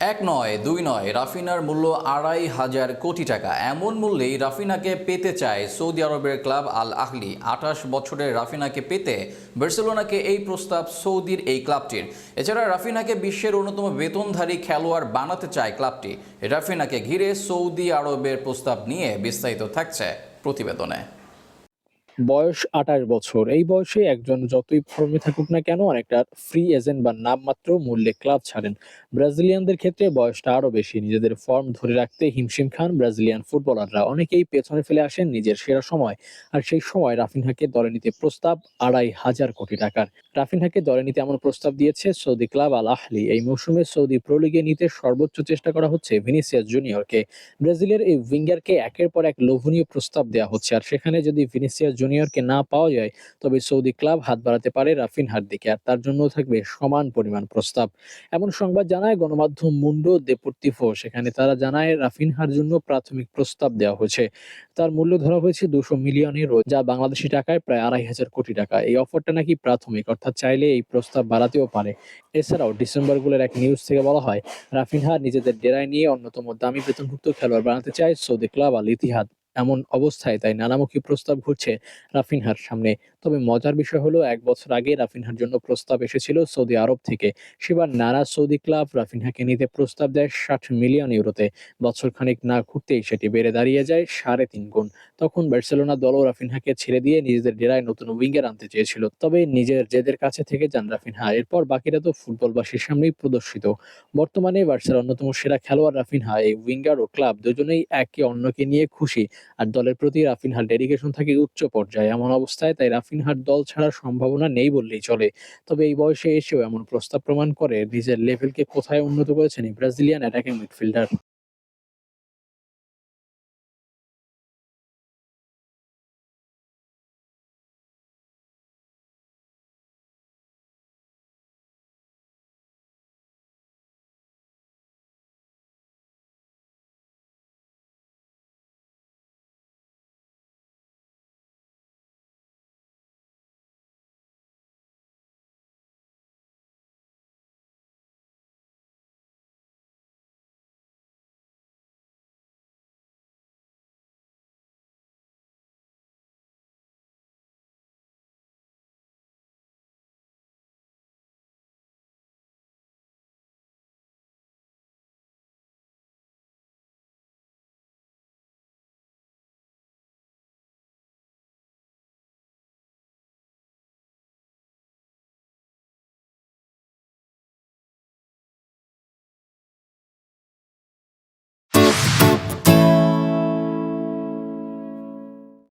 এক নয়, দুই নয়, রাফিনার মূল্য আড়াই হাজার কোটি টাকা। এমন মূল্যেই রাফিনাকে পেতে চায় সৌদি আরবের ক্লাব আল আহলি। আঠাশ বছরের রাফিনাকে পেতে বার্সেলোনাকে এই প্রস্তাব সৌদির এই ক্লাবটির। এছাড়া রাফিনাকে বিশ্বের অন্যতম বেতনধারী খেলোয়াড় বানাতে চায় ক্লাবটি। রাফিনাকে ঘিরে সৌদি আরবের প্রস্তাব নিয়ে বিস্তারিত থাকছে প্রতিবেদনে। বয়স আঠাশ বছর। এই বয়সে একজন যতই ফর্মে থাকুক না কেন অনেকটা ফ্রি এজেন্ট বা নামমাত্র মূল্যে ক্লাব ছাড়েন। ব্রাজিলিয়ানদের ক্ষেত্রে বয়সটা আরও বেশি। নিজেদের ফর্ম ধরে রাখতে হিমশিম খান ব্রাজিলিয়ান ফুটবলাররা। অনেকেই পেছনে ফেলে আসেন নিজের সেরা সময়। আর সেই সময় রাফিনহাকে দলে নিতে প্রস্তাব আড়াই হাজার কোটি টাকার। রাফিনহাকে দলে নিতে এমন প্রস্তাব দিয়েছে সৌদি ক্লাব আল আহলি। এই মৌসুমে সৌদি প্রো লিগে নিতে সর্বোচ্চ চেষ্টা করা হচ্ছে ভিনিসিয়াস জুনিয়রকে। ব্রাজিলের এই উইঙ্গারকে একের পর এক লোভনীয় প্রস্তাব দেওয়া হচ্ছে। আর সেখানে যদি ভিনিসিয়াস জুনিয়রকে না পাওয়া যায়, তবে সৌদি ক্লাব হাত বাড়াতে পারে রাফিনহার দিকে আর তার জন্য থাকবে সমান পরিমাণ প্রস্তাব। এমন সংবাদ জানায় গণমাধ্যম মুন্ডো দেপোর্তিভো সেখানে তারা জানায় রাফিনহার জন্য প্রাথমিক প্রস্তাব দেওয়া হয়েছে। তার মূল্য ধরা হয়েছে দুশো মিলিয়ন ইউরো, যা বাংলাদেশি টাকায় প্রায় আড়াই হাজার কোটি টাকা। এই অফারটা নাকি প্রাথমিক, অর্থাৎ চাইলে এই প্রস্তাব বাড়াতেও পারে। এছাড়াও ডিসেম্বর ডিসেম্বরগুলোর এক নিউজ থেকে বলা হয় রাফিনহা নিজেদের ডেরায় নিয়ে অন্যতম দামি বেতনভুক্ত খেলোয়াড় বানাতে চায় সৌদি ক্লাব আল ইতিহাদ এমন অবস্থায় তাই নানামুখী প্রস্তাব ঘুরছে রাফিনহার সামনে। তবে মজার বিষয় হলো, এক বছর আগে রাফিনহার জন্য প্রস্তাব এসেছিল সৌদি আরব থেকে। সেবার নানা সৌদি ক্লাব রাফিনহাকে নিতে প্রস্তাব দেয় ষাট মিলিয়ন ইউরোতে। বছর খানিক না ঘুরতেই সেটি বেড়ে দাঁড়িয়ে যায় সাড়ে তিন গুণ। তখন বার্সেলোনা দলও রাফিনহাকে ছেড়ে দিয়ে নিজেদের ডেরায় নতুন উইঙ্গার আনতে চেয়েছিল। তবে নিজের জেদের কাছে থেকে যান রাফিনহা। এরপর বাকিরা তো ফুটবলবাসীর সামনেই প্রদর্শিত। বর্তমানে বার্সার অন্যতম সেরা খেলোয়াড় রাফিনহা, এই উইঙ্গার ও ক্লাব দুজনেই একে অন্যকে নিয়ে খুশি। আর দলের প্রতি রাফিনহার ডেডিকেশন থাকে উচ্চ পর্যায়ে। এমন অবস্থায় তাই রাফিনহার দল ছাড়ার সম্ভাবনা নেই বললেই চলে। তবে এই বয়সে এসেও এমন প্রস্তাব প্রমাণ করে নিজের লেভেলকে কোথায় উন্নত করেছেন এই ব্রাজিলিয়ান অ্যাটাকিং মিডফিল্ডার